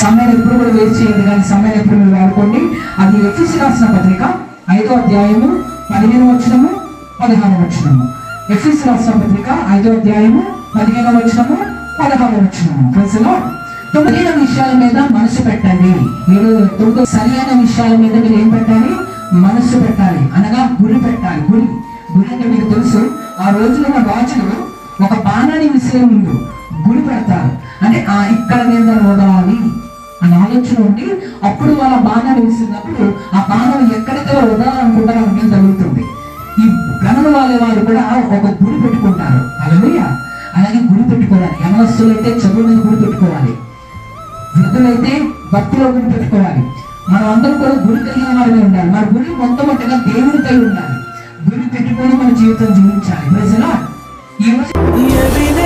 సమయాన్ని ఎప్పుడు కూడా వేస్ట్ చేయండి కానీ సమయాన్ని ఎప్పుడు మీరు వాడుకోండి. అది ఎఫ్ఎస్సి రాసిన పత్రిక ఐదో అధ్యాయము పదిహేను వచ్చినము పదహారు వచ్చినము ఎఫ్ఎస్సి రాసిన పత్రిక ఐదో అధ్యాయము పదిహేను వచ్చినము పదహారు వచ్చినము ప్రజలో తొమ్మిదిన విషయాల మీద మనసు పెట్టండి. ఏడు తొమ్మిది సరైన విషయాల మీద మీరు ఏం పెట్టాలి? మనసు పెట్టాలి. అనగా గురి పెట్టాలి. గురి. గురి అంటే మీకు తెలుసు ఆ రోజుల్లో ఉన్న రాజులు ఒక బాణాన్ని విసిరే ముందు గురి పెడతారు. అంటే ఆ ఇక్కడ నేను వదలాలి అనే ఆలోచన ఉండి అప్పుడు వాళ్ళ బాణం వేసినప్పుడు ఆ బాణం ఎక్కడితో వదలాలనుకుంటారో అక్కడ తగులుతుంది ఈ గణన వాళ్ళ వారు కూడా ఒక గురి పెట్టుకుంటారు. అలలుయ అలాగే గురి పెట్టుకోవాలి. యమనస్తులు అయితే చదువు మీద గురి పెట్టుకోవాలి. వృద్ధులైతే భక్తిలో గురి పెట్టుకోవాలి. మనం అందరం కూడా గురి కలిగిన వారిని ఉండాలి. మన గురి మొట్టమొదటిగా దేవుడిపై ఉండాలి. గురి పెట్టుకొని మన జీవితం జీవించాలి. ప్రజల ఈ రోజు